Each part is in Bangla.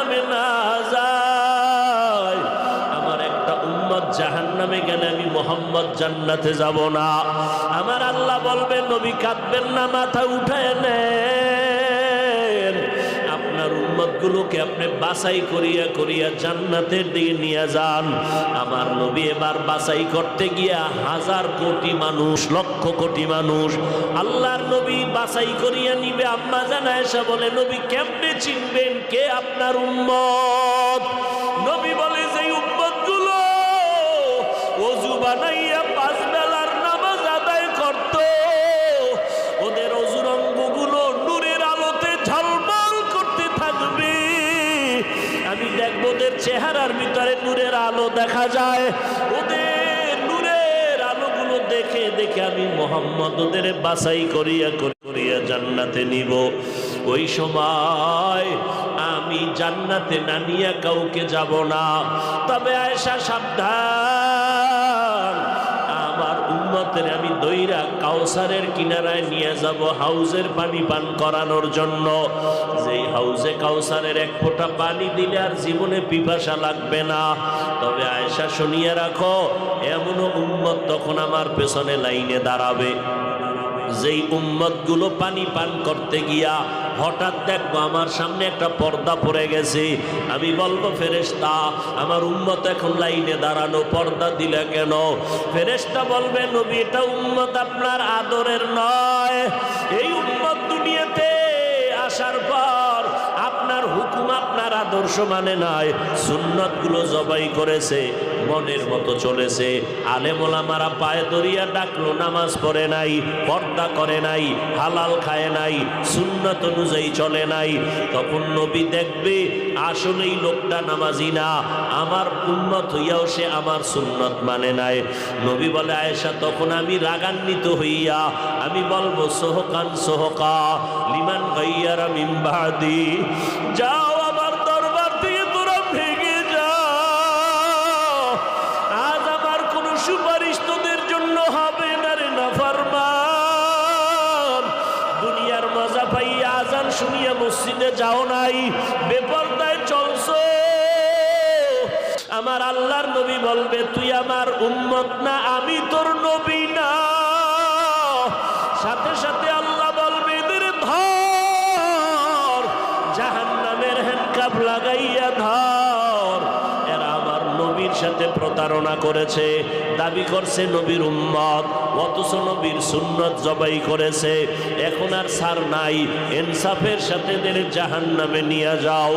নামে না যায়। আমার একটা উম্মত জাহান্নামে গেলে আমি মোহাম্মদ জান্নাতে যাব না। আমার আল্লাহ বলবে, নবী কাঁদবেন না, মাথা উঠায় নেন। আপনার উম্মত গুলোকে আপনি বাছাই করিয়া করিয়া জান্নাতের দিকে নিয়ে যান। আমার নবী এবার বাছাই করতে গিয়া হাজার কোটি মানুষ, লক্ষ কোটি মানুষ আল্লাহর নবী বাছাই করিয়া নিবে। আম্মা জানায় বলে, নবী, কেমনে চিনবেন কে আপনার উম্মত? আমি দেখব ওদের চেহারার ভিতরে নূরের আলো দেখা যায়। ওদের নূরের আলোগুলো দেখে দেখে আমি মোহাম্মদ ওদের বাসাই করিয়া করিয়া জান্নাতে নিব। ওই সময় আমি জান্নাতে না নিয়ে কাউকে যাব না। তবে আয়সা সাবধান উম্মতের আমি দইরা কাউসারের কিনারায় নিয়ে যাব হাউজের পানি পান করানোর জন্য। যেই হাউজে কাউসারের এক ফোঁটা পানি দিলে আর জীবনে পিপাসা লাগবে না। তবে আয়সা শুনিয়ে রাখো, এমনও উম্মত তখন আমার পেছনে লাইনে দাঁড়াবে। যেই উম্মতগুলো পানি পান করতে গিয়া হঠাৎ দেখব আমার সামনে একটা পর্দা পড়ে গেছে। আমি বলব, ফেরেশতা, আমার উম্মত এখন লাইনে দাঁড়ানো, পর্দা দিলে কেন? ফেরেশতা বলবে, নবী, এটা উম্মত আপনার আদরের নয়। এই উম্মত দুনিয়াতে আসার পর আপনার হুকুম আপনার আদর্শ মানে নাই। সুন্নতগুলো জবাই করেছে, মনের মতো চলেছে। আলেমোলামারা পায়ে দরিয়া ডাকলো, নামাজ পড়ে নাই পর্দা করে নাই, হালাল খায় নাই, সুন্নত অনুযায়ী চলে নাই। তখন নবী দেখবে, আসলেই লোকটা নামাজি না, আমার উন্নত হইয়াও সে আমার সুন্নত মানে নাই। নবী বলে, আয়েশা, তখন আমি রাগান্বিত হইয়া, আমি বলব, সোহকান, সোহকা, লিমান গাইয়ারা মিম্বাদি যাও শুনিয়া মসজিদে যাও নাই। বেপরদায় চলছো। আমার আল্লাহর নবী বলবে, তুই আমার উম্মত না, আমি তোর নবী না। সাথে সাথে নবীর সাথে প্রতারণা করেছে, দাবি করছে নবীর উম্মত, অথচ নবীর সুন্নত জবাই করেছে। এখন আর সার নাই, ইনসাফের সাথে এদের জাহান নামে নিয়ে যাও।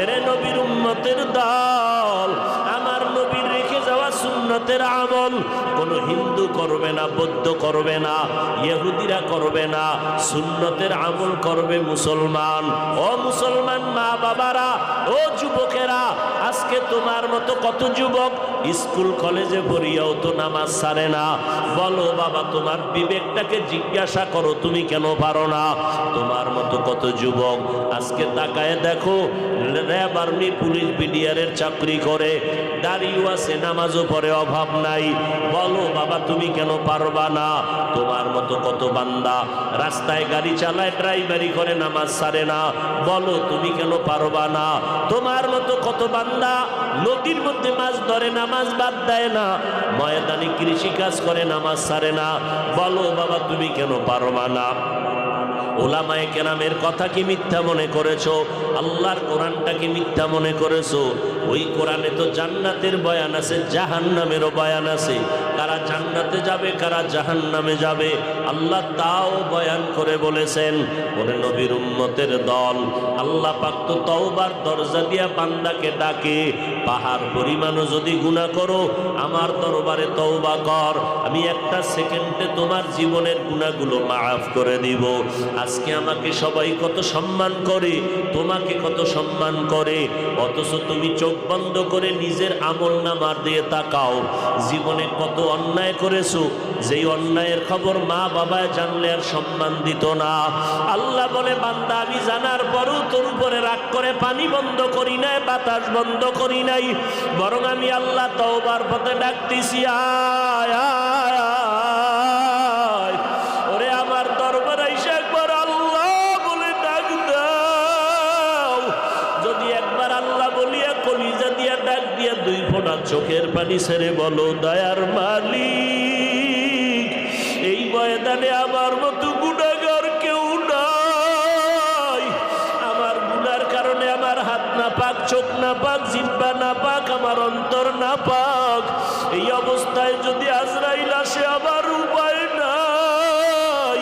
এরে নবীর উম্মতের দল, আমার নবীর রেখে যাওয়া সুন্নতের আমল, কোনো হিন্দু করবে না, বৌদ্ধ করবে না, ইহুদিরা করবে না, সুন্নতের আমল করবে মুসলমান। ও মুসলমান মা বাবারা, ও যুবকেরা, আজকে তোমার মতো কত যুবক স্কুল, কলেজে পড়িয়াও তো নামাজ সারে না। বলো বাবা, তোমার বিবেকটাকে জিজ্ঞাসা করো, তুমি কেন পারো না? তোমার মতো কত যুবক, আজকে তাকায় দেখো, র্যাব আর্মি, পুলিশ বিডিআরের চাকরি করে, দাঁড়িয়েও আছে, নামাজও পরে অভাব নাই। বলো বাবা, তুমি কেন পারবা না? তোমার মতো কত বান্দা, রাস্তায় গাড়ি চালায় ড্রাইভারি করে নামাজ সারে না। বলো, তুমি কেন পারবা না। তোমার মতো কত বান্দা নদীর মধ্যে মাছ ধরে নামাজ বাদ দেয় না। ময়দানি কৃষি কাজ করে, নামাজ সারে না। বলো বাবা, তুমি কেন পারবা না? ওলামায় কেরামের কথা কি মিথ্যা মনে করেছ? আল্লাহর কোরআনটাকে মিথ্যা মনে করেছ? ওই কোরআনে তো জান্নাতের বয়ান আছে, জাহান্নামেরও বয়ান আছে। কারা জান্নাতে যাবে, কারা জাহান্নামে যাবে, আল্লাহ তাও বয়ান করে বলেছেন। ওরে নবীর উম্মতের দল, আল্লাহ পাক তো তওবার দরজা দিয়া বান্দাকে ডাকে, পাহাড় পরিমাণও যদি গুণা করো, আমার দরবারে তওবা কর, আমি একটা সেকেন্ডে তোমার জীবনের গুণাগুলো মাফ করে দিব। আজকে আমাকে সবাই কত সম্মান করে, তোমাকে কত সম্মান করে, অথচ তুমি চোখ বন্ধ করে নিজের আমল নামার দিয়ে তাকাও। জীবনে কত অন্যায় করেছ যেই অন্যায়ের খবর মা বাবায় জানলে আর সম্মান দিত না। আল্লাহ বলে বান্দা আমি জানার পরও তোর উপরে রাগ করে পানি বন্ধ করি নাই বাতাস বন্ধ করি নাই। বরং আমি আল্লাহ তওবার পথে ডাকতেছি আয়, আয়। চোখের পানি ছেড়ে বলো, দয়ার মালিক, এই ময়দানে আমার মতো গুণাগার কেউ নাই। আমার গুনার কারণে আমার হাত না পাক, চোখ না পাক, জিব্বা না পাক, আমার অন্তর না পাক। এই অবস্থায় যদি আজরাইল আসে, আমার উপায় নাই।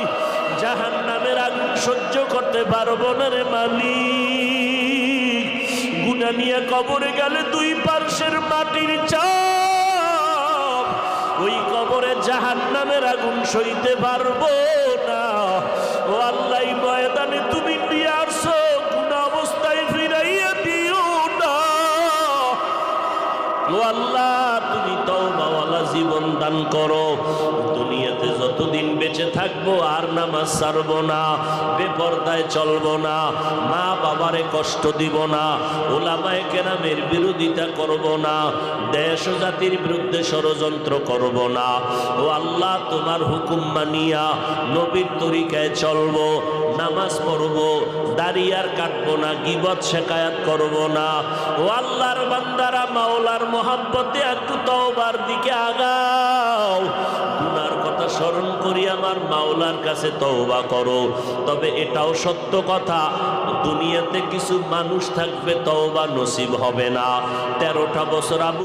জাহান নামের আগুন সহ্য করতে পারব না রে মালিক। গুনা নিয়ে কবরে গেলে দুই পার্শ্বের মাটির চাপ। ওই কবরে জাহান নামের আগুন সইতে পারব না। ও আল্লাহ ময়দানে তুমি আসো, কোন অবস্থায় ফিরাইয়া দিও না। ও আল্লাহ, তুমি তওবাওয়ালা জীবন দান করো। বেঁচে থাকব আর নামাজ ছাড়বো না, বেপর্দায় চলব না, মা বাবারে কষ্ট দিব না ওলামায় কেরামের বিরোধিতা করব না, দেশ জাতির বিরুদ্ধে ষড়যন্ত্র করব না। ও আল্লাহ, তোমার হুকুম মানিয়া নবীর তরিকায় চলব, নামাজ পড়ব, দাড়ি কাটব না, গিবত শেখায়াত করব না। ও আল্লাহর বান্দারা, মাওলার মোহাব্বতে একটু তওবার দিকে কথা স্মরণ করি আমার মাওলার কাছে তওবা করো। তবে এটাও সত্য কথা, দুনিয়াতে কিছু মানুষ থাকবে তওবা নসিব হবে না। তেরোটা বছর আবু